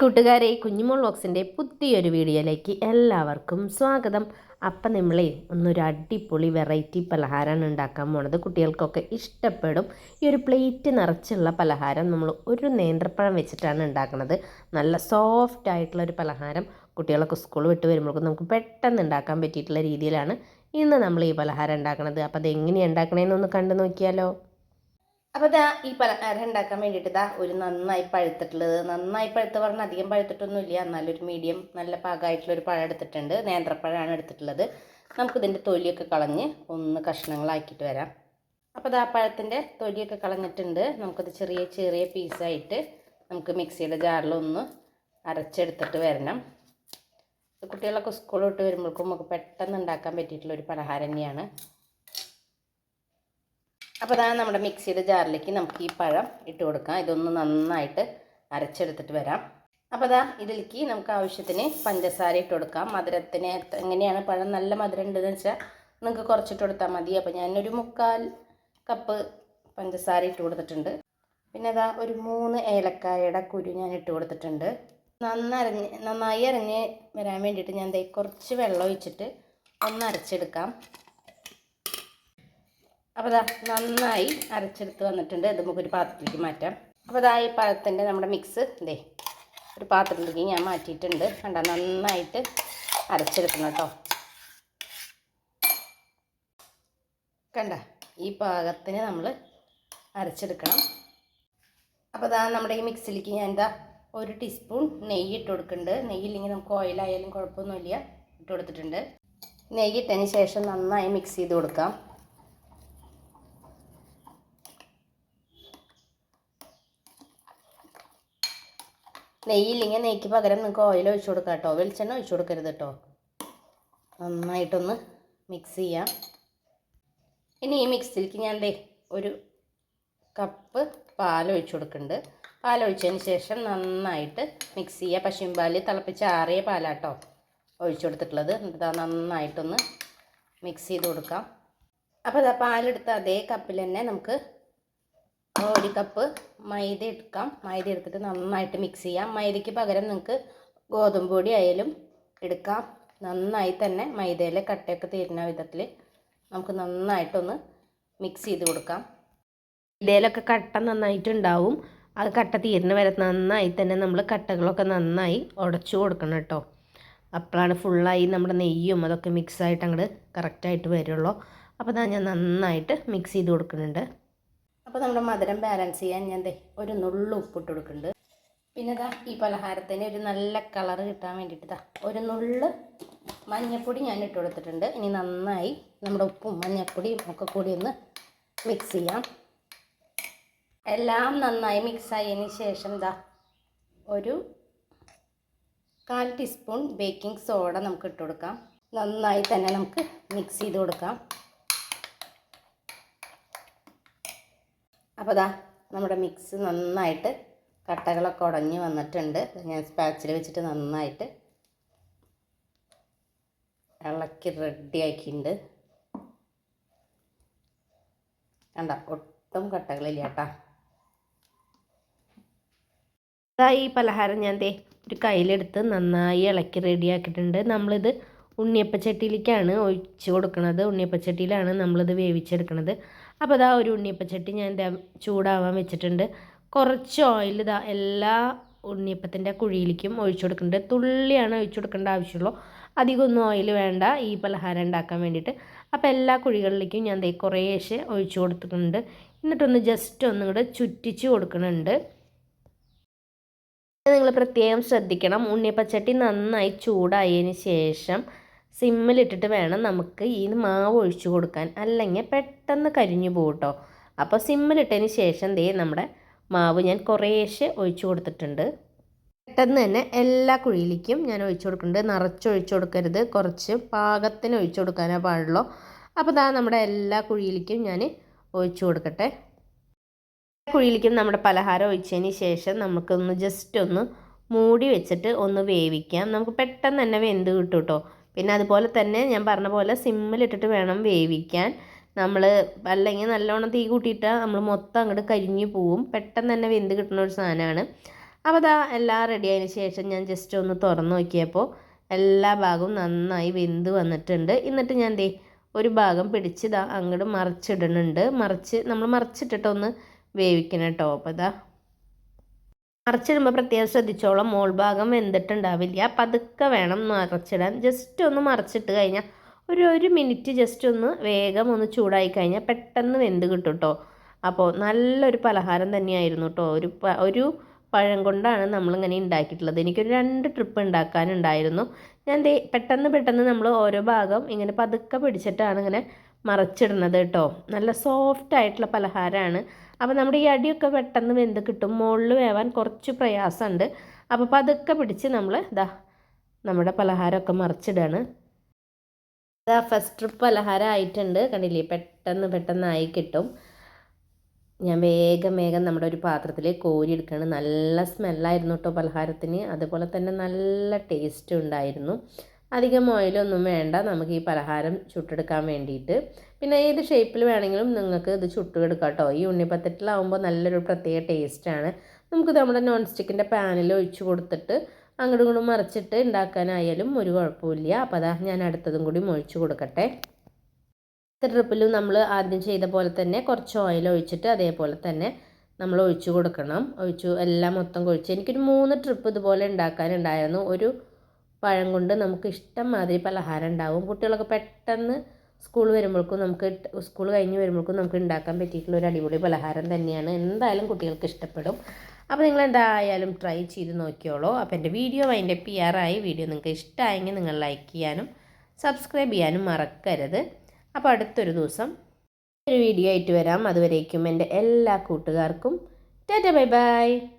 കൂട്ടുകാരെ കുഞ്ഞുമോൾ ബോക്സിന്റെ പുതിയൊരു വീഡിയോയിലേക്ക് എല്ലാവർക്കും സ്വാഗതം. അപ്പം നമ്മളെ ഒന്നൊരു അടിപൊളി വെറൈറ്റി പലഹാരമാണ് ഉണ്ടാക്കാൻ പോണത്. കുട്ടികൾക്കൊക്കെ ഇഷ്ടപ്പെടും. ഈ ഒരു പ്ലേറ്റ് നിറച്ചുള്ള പലഹാരം നമ്മൾ ഒരു നേന്ത്രപ്പഴം വെച്ചിട്ടാണ് ഉണ്ടാക്കുന്നത് നല്ല സോഫ്റ്റ് ആയിട്ടുള്ള ഒരു പലഹാരം കുട്ടികളൊക്കെ സ്കൂൾ വിട്ട് വരുമ്പോഴേക്കും നമുക്ക് പെട്ടെന്ന് ഉണ്ടാക്കാൻ പറ്റിയിട്ടുള്ള രീതിയിലാണ് ഇന്ന് നമ്മൾ ഈ പലഹാരം ഉണ്ടാക്കുന്നത് അപ്പോൾ അത് എങ്ങനെയാണ് ഉണ്ടാക്കണേന്നൊന്ന് കണ്ടു നോക്കിയാലോ. അപ്പോൾ ഇതാ ഈ പലഹാരം ഉണ്ടാക്കാൻ വേണ്ടിയിട്ട് ഇതാ ഒരു നന്നായി പഴുത്തിട്ടുള്ളത്. നന്നായി പഴുത്ത് പറഞ്ഞാൽ അധികം പഴുത്തിട്ടൊന്നുമില്ല. എന്നാലൊരു മീഡിയം നല്ല പാകമായിട്ടുള്ളൊരു പഴം എടുത്തിട്ടുണ്ട്. നേന്ത്രപ്പഴമാണ് എടുത്തിട്ടുള്ളത്. നമുക്കിതിന്റെ തൊലിയൊക്കെ കളഞ്ഞ് ഒന്ന് കഷ്ണങ്ങളാക്കിയിട്ട് വരാം. അപ്പോൾ ഇതാ പഴത്തിന്റെ തൊലിയൊക്കെ കളഞ്ഞിട്ടുണ്ട്. നമുക്കത് ചെറിയ ചെറിയ പീസായിട്ട് നമുക്ക് മിക്സിയുടെ ജാറിലൊന്ന് അരച്ചെടുത്തിട്ട് വരണം. കുട്ടികളൊക്കെ സ്കൂൾ വിട്ട് വരുമ്പോഴേക്കും നമുക്ക് പെട്ടെന്ന് ഉണ്ടാക്കാൻ പറ്റിയിട്ടുള്ള ഒരു പലഹാരം തന്നെയാണ്. അപ്പോൾ അതാണ് നമ്മുടെ മിക്സിയുടെ ജാറിലേക്ക് നമുക്ക് ഈ പഴം ഇട്ട് കൊടുക്കാം. ഇതൊന്ന് നന്നായിട്ട് അരച്ചെടുത്തിട്ട് വരാം. അപ്പോൾ അതാ ഇതിലേക്ക് നമുക്ക് ആവശ്യത്തിന് പഞ്ചസാര ഇട്ട് കൊടുക്കാം. മധുരത്തിന് എങ്ങനെയാണ് പഴം നല്ല മധുരം ഉണ്ടെന്ന് വെച്ചാൽ നിങ്ങൾക്ക് കുറച്ചിട്ട് കൊടുത്താൽ മതി. അപ്പോൾ ഞാനൊരു മുക്കാൽ കപ്പ് പഞ്ചസാര ഇട്ട് കൊടുത്തിട്ടുണ്ട്. പിന്നെ അതാ ഒരു മൂന്ന് ഏലക്കായയുടെ കുരു ഞാൻ ഇട്ട് കൊടുത്തിട്ടുണ്ട്. നന്നരഞ്ഞ് നന്നായി അരഞ്ഞ് വരാൻ വേണ്ടിയിട്ട് ഞാൻ ദേ കുറച്ച് വെള്ളം ഒഴിച്ചിട്ട് ഒന്ന് അരച്ചെടുക്കാം. അപ്പോൾ അതാ നന്നായി അരച്ചെടുത്ത് വന്നിട്ടുണ്ട്. ഇത് നമുക്കൊരു പാത്രത്തിലേക്ക് മാറ്റാം. അപ്പോൾ ഇതാ ഈ പഴത്തിന്റെ നമ്മുടെ മിക്സ് ഇതേ ഒരു പാത്രത്തിലേക്ക് ഞാൻ മാറ്റിയിട്ടുണ്ട്. കണ്ട നന്നായിട്ട് അരച്ചെടുക്കണം കേട്ടോ. കണ്ട ഈ പാകത്തിന് നമ്മൾ അരച്ചെടുക്കണം. അപ്പോൾ അതാ നമ്മുടെ ഈ മിക്സിലേക്ക് ഞാൻ എന്താ ഒരു ടീസ്പൂൺ നെയ്യ് ഇട്ട് കൊടുക്കുന്നുണ്ട്. നെയ്യില്ലെങ്കിൽ നമുക്ക് ഓയിലായാലും കുഴപ്പമൊന്നുമില്ല. ഇട്ട് കൊടുത്തിട്ടുണ്ട്. നെയ്യ് ഇട്ടതിന് ശേഷം നന്നായി മിക്സ് ചെയ്ത് കൊടുക്കാം. നെയ്യില്ലെങ്കിൽ നെയ്ക്ക് പകരം നിങ്ങൾക്ക് ഓയിൽ ഒഴിച്ചു കൊടുക്കാം കേട്ടോ. വെളിച്ചെണ്ണ ഒഴിച്ചു കൊടുക്കരുത് കേട്ടോ. നന്നായിട്ടൊന്ന് മിക്സ് ചെയ്യാം. ഇനി ഈ മിക്സിലേക്ക് ഞാൻ ദേ ഒരു കപ്പ് പാൽ ഒഴിച്ചു കൊടുക്കുന്നുണ്ട്. പാൽ ഒഴിച്ചതിന് ശേഷം നന്നായിട്ട് മിക്സ് ചെയ്യുക പശുമ്പാൽ തിളപ്പിച്ച് ആറിയ പാലാട്ടോ ഒഴിച്ചു കൊടുത്തിട്ടുള്ളത്. എന്നിട്ട് നന്നായിട്ടൊന്ന് മിക്സ് ചെയ്ത് കൊടുക്കാം. അപ്പോൾ അതാ പാലെടുത്ത അതേ കപ്പിൽ തന്നെ നമുക്ക് ഒരു കപ്പ് മൈദ എടുക്കാം. മൈദ എടുത്തിട്ട് നന്നായിട്ട് മിക്സ് ചെയ്യാം. മൈദയ്ക്ക് പകരം നിങ്ങൾക്ക് ഗോതമ്പ് പൊടി ആയാലും എടുക്കാം. നന്നായി തന്നെ മൈദയിലെ കട്ടയൊക്കെ തീരുന്ന വിധത്തിൽ നമുക്ക് നന്നായിട്ടൊന്ന് മിക്സ് ചെയ്ത് കൊടുക്കാം. മൈദയിലൊക്കെ കട്ട നന്നായിട്ടുണ്ടാവും. അത് കട്ട തീരുന്ന വരെ നന്നായി തന്നെ നമ്മൾ കട്ടകളൊക്കെ നന്നായി ഉടച്ചു കൊടുക്കണം കേട്ടോ. അപ്പോഴാണ് ഫുള്ളായി നമ്മുടെ നെയ്യും അതൊക്കെ മിക്സായിട്ട് അങ്ങോട്ട് കറക്റ്റായിട്ട് വരുള്ളൂ. അപ്പോൾ ഞാൻ നന്നായിട്ട് മിക്സ് ചെയ്ത് കൊടുക്കുന്നുണ്ട്. അപ്പോൾ നമ്മുടെ മധുരം ബാലൻസ് ചെയ്യാൻ ഞാൻ ഒരു നുള്ളു ഉപ്പിട്ട് കൊടുക്കുന്നുണ്ട്. പിന്നെ ഇതാ ഈ പലഹാരത്തിന് ഒരു നല്ല കളർ കിട്ടാൻ വേണ്ടിയിട്ട് ഇതാ ഒരു നുള്ള് മഞ്ഞപ്പൊടി ഞാൻ ഇട്ട് കൊടുത്തിട്ടുണ്ട്. ഇനി നന്നായി നമ്മുടെ ഉപ്പും മഞ്ഞപ്പൊടിയും ഒക്കെ കൂടി ഒന്ന് മിക്സ് ചെയ്യാം. എല്ലാം നന്നായി മിക്സ് ആയതിന് ശേഷം ഇതാ ഒരു കാൽ ടീസ്പൂൺ ബേക്കിംഗ് സോഡ നമുക്ക് ഇട്ട് കൊടുക്കാം. നന്നായി തന്നെ നമുക്ക് മിക്സ് ചെയ്ത് കൊടുക്കാം. അപ്പോൾ ദാ നമ്മുടെ മിക്സ് നന്നായിട്ട് കട്ടകളൊക്കെ ഉടഞ്ഞ് വന്നിട്ടുണ്ട്. ഞാൻ സ്പാച്ചിൽ വെച്ചിട്ട് നന്നായിട്ട് ഇളക്കി റെഡി ആക്കിയിട്ടുണ്ട്. കണ്ട? ഒട്ടും കട്ടകളില്ല കേട്ടാ. ഈ പലഹാരം ഞാൻ ദേ ഒരു കയ്യിലെടുത്ത് നന്നായി ഇളക്കി റെഡി ആക്കിയിട്ടുണ്ട്. നമ്മളിത് ഉണ്ണിയപ്പച്ചട്ടിയിലേക്കാണ് ഒഴിച്ചു കൊടുക്കുന്നത് ഉണ്ണിയപ്പച്ചട്ടിയിലാണ് നമ്മളിത് വേവിച്ചെടുക്കുന്നത് അപ്പോൾ ഇതാ ഒരു ഉണ്ണിയപ്പച്ചട്ടി ഞാൻ ഇതാ ചൂടാവാൻ വെച്ചിട്ടുണ്ട്. കുറച്ച് ഓയിൽ ഇതാ എല്ലാ ഉണ്ണിയപ്പത്തിന്റെ കുഴിയിലേക്കും ഒഴിച്ചു കൊടുക്കുന്നുണ്ട്. തുള്ളിയാണ് ഒഴിച്ചു കൊടുക്കേണ്ട ആവശ്യമുള്ളൂ. അധികമൊന്നും ഓയിൽ വേണ്ട ഈ പലഹാരം ഉണ്ടാക്കാൻ വേണ്ടിയിട്ട്. അപ്പോൾ എല്ലാ കുഴികളിലേക്കും ഞാൻ ദേ കുറേശ്ശെ ഒഴിച്ചു കൊടുത്തിട്ടുണ്ട്. എന്നിട്ടൊന്ന് ജസ്റ്റ് ഒന്നും കൂടെ ചുറ്റിച്ച് കൊടുക്കുന്നുണ്ട്. നിങ്ങൾ പ്രത്യേകം ശ്രദ്ധിക്കണം. ഉണ്ണിയപ്പച്ചട്ടി നന്നായി ചൂടായതിന് ശേഷം സിമ്മിലിട്ടിട്ട് വേണം നമുക്ക് ഈ മാവ് ഒഴിച്ചു കൊടുക്കാൻ. അല്ലെങ്കിൽ പെട്ടെന്ന് കരിഞ്ഞു പോകും കേട്ടോ അപ്പോൾ സിമ്മിലിട്ടതിന് ശേഷം ദേ നമ്മുടെ മാവ് ഞാൻ കുറേശ്ശെ ഒഴിച്ചു കൊടുത്തിട്ടുണ്ട്. പെട്ടെന്ന് തന്നെ എല്ലാ കുഴിയിലേക്കും ഞാൻ ഒഴിച്ചു കൊടുക്കുന്നുണ്ട്. നിറച്ചൊഴിച്ചു കൊടുക്കരുത്. കുറച്ച് പാകത്തിന് ഒഴിച്ചു കൊടുക്കാനേ പാടുള്ളൂ. അപ്പോൾ ഇതാ നമ്മുടെ എല്ലാ കുഴിയിലേക്കും ഞാൻ ഒഴിച്ചു കൊടുക്കട്ടെ. കുഴിയിലേക്കും നമ്മുടെ പലഹാരം ഒഴിച്ചതിന് ശേഷം നമുക്കൊന്ന് ജസ്റ്റ് ഒന്ന് മൂടി വെച്ചിട്ട് ഒന്ന് വേവിക്കാം. നമുക്ക് പെട്ടെന്ന് തന്നെ വെന്ത് കിട്ടും കേട്ടോ പിന്നെ അതുപോലെ തന്നെ ഞാൻ പറഞ്ഞ പോലെ സിമ്മിലിട്ടിട്ട് വേണം വേവിക്കാൻ. നമ്മൾ അല്ലെങ്കിൽ നല്ലോണം തീ കൂട്ടിയിട്ടാൽ നമ്മൾ മൊത്തം അങ്ങോട്ട് കരിഞ്ഞു പോവും. പെട്ടെന്ന് തന്നെ വെന്ത് കിട്ടുന്ന ഒരു സാധനമാണ്. അപ്പോൾ അതാ എല്ലാം റെഡി ആയതിന് ശേഷം ഞാൻ ജസ്റ്റ് ഒന്ന് തുറന്ന് നോക്കിയപ്പോൾ എല്ലാ ഭാഗവും നന്നായി വെന്ത് വന്നിട്ടുണ്ട്. എന്നിട്ട് ഞാൻ ദേ ഒരു ഭാഗം പിടിച്ച് ഇതാ അങ്ങോട്ട് മറിച്ചിടുന്നുണ്ട്. മറിച്ച് നമ്മൾ മറിച്ചിട്ടിട്ടൊന്ന് വേവിക്കണം കേട്ടോ. അപ്പോൾ ഇതാ മറിച്ചിടുമ്പോൾ പ്രത്യേകം ശ്രദ്ധിച്ചോളം. മോൾ ഭാഗം വെന്തിട്ടുണ്ടാവില്ല. പതുക്കെ വേണം മറിച്ചിടാൻ. ജസ്റ്റ് ഒന്ന് മറിച്ചിട്ട് കഴിഞ്ഞാൽ ഒരു ഒരു മിനിറ്റ് ജസ്റ്റ് ഒന്ന് വേഗം ഒന്ന് ചൂടായി കഴിഞ്ഞാൽ പെട്ടെന്ന് വെന്ത് കിട്ടും കേട്ടോ അപ്പോൾ നല്ലൊരു പലഹാരം തന്നെയായിരുന്നു കേട്ടോ ഒരു ഒരു പഴം കൊണ്ടാണ് നമ്മളിങ്ങനെ ഉണ്ടാക്കിയിട്ടുള്ളത് എനിക്കൊരു രണ്ട് ട്രിപ്പ് ഉണ്ടാക്കാനുണ്ടായിരുന്നു ഞാൻ ദേ പെട്ടെന്ന് പെട്ടെന്ന് നമ്മൾ ഓരോ ഭാഗം ഇങ്ങനെ പതുക്കെ പിടിച്ചിട്ടാണ് ഇങ്ങനെ മറച്ചിടുന്നത് കേട്ടോ നല്ല സോഫ്റ്റ് ആയിട്ടുള്ള പലഹാരമാണ് അപ്പോൾ നമ്മുടെ ഈ അടിയൊക്കെ പെട്ടെന്ന് വെന്ത് കിട്ടും. മുകളിൽ വേവാൻ കുറച്ച് പ്രയാസമുണ്ട്. അപ്പോൾ പതുക്കെ പിടിച്ച് നമ്മൾ ഇതാ നമ്മുടെ പലഹാരമൊക്കെ മറിച്ചിടാണ്. ഇതാ ഫസ്റ്റ് ട്രിപ്പ് പലഹാരം ആയിട്ടുണ്ട്. കണ്ടില്ലേ? പെട്ടെന്ന് പെട്ടെന്നായി കിട്ടും. ഞാൻ വേഗം വേഗം നമ്മുടെ ഒരു പാത്രത്തിലേക്ക് കോരി എടുക്കുകയാണ് നല്ല സ്മെല്ലായിരുന്നു കേട്ടോ പലഹാരത്തിന്. അതുപോലെ തന്നെ നല്ല ടേസ്റ്റ് ഉണ്ടായിരുന്നു. അധികം ഓയിലൊന്നും വേണ്ട. നമുക്ക് ഈ പലഹാരം ചുട്ടെടുക്കാൻ വേണ്ടിയിട്ട്. പിന്നെ ഏത് ഷേപ്പിൽ വേണമെങ്കിലും നിങ്ങൾക്ക് ഇത് ചുട്ടെടുക്കാം കേട്ടോ ഈ ഉണ്ണിപ്പത്തിട്ടിലാവുമ്പോൾ നല്ലൊരു പ്രത്യേക ടേസ്റ്റാണ് നമുക്ക് നമ്മുടെ നോൺ സ്റ്റിക്കിന്റെ പാനിൽ ഒഴിച്ച് കൊടുത്തിട്ട് അങ്ങോട്ടും ഇങ്ങോട്ടും മറിച്ചിട്ട് ഉണ്ടാക്കാനായാലും ഒരു കുഴപ്പമില്ല. അപ്പോൾ അതാ ഞാൻ അടുത്തതും കൂടി ഒഴിച്ച് കൊടുക്കട്ടെ. അടുത്ത ട്രിപ്പിലും നമ്മൾ ആദ്യം ചെയ്ത പോലെ തന്നെ കുറച്ച് ഓയിൽ ഒഴിച്ചിട്ട് അതേപോലെ തന്നെ നമ്മൾ ഒഴിച്ചു കൊടുക്കണം. ഒഴിച്ചു എല്ലാം മൊത്തം കൊഴിച്ച്. എനിക്കൊരു മൂന്ന് ട്രിപ്പ് ഇതുപോലെ ഉണ്ടാക്കാനുണ്ടായിരുന്നു ഒരു പഴം കൊണ്ട് നമുക്ക് ഇഷ്ടം മാതിരി പലഹാരം ഉണ്ടാവും. കുട്ടികളൊക്കെ പെട്ടെന്ന് സ്കൂൾ വരുമ്പോഴേക്കും നമുക്ക് സ്കൂൾ കഴിഞ്ഞ് വരുമ്പോഴേക്കും നമുക്ക് ഉണ്ടാക്കാൻ പറ്റിയിട്ടുള്ള ഒരു അടിപൊളി പലഹാരം തന്നെയാണ്. എന്തായാലും കുട്ടികൾക്ക് ഇഷ്ടപ്പെടും. അപ്പോൾ നിങ്ങൾ എന്തായാലും ട്രൈ ചെയ്ത് നോക്കിയോളൂ. അപ്പോൾ എന്റെ വീഡിയോ അതിന്റെ പി ആറായി വീഡിയോ നിങ്ങൾക്ക് ഇഷ്ടമായെങ്കിൽ നിങ്ങൾ ലൈക്ക് ചെയ്യാനും സബ്സ്ക്രൈബ് ചെയ്യാനും മറക്കരുത്. അപ്പോൾ അടുത്തൊരു ദിവസം ഒരു വീഡിയോ ആയിട്ട് വരാം. അതുവരേക്കും എന്റെ എല്ലാ കൂട്ടുകാർക്കും. Tata bye bye.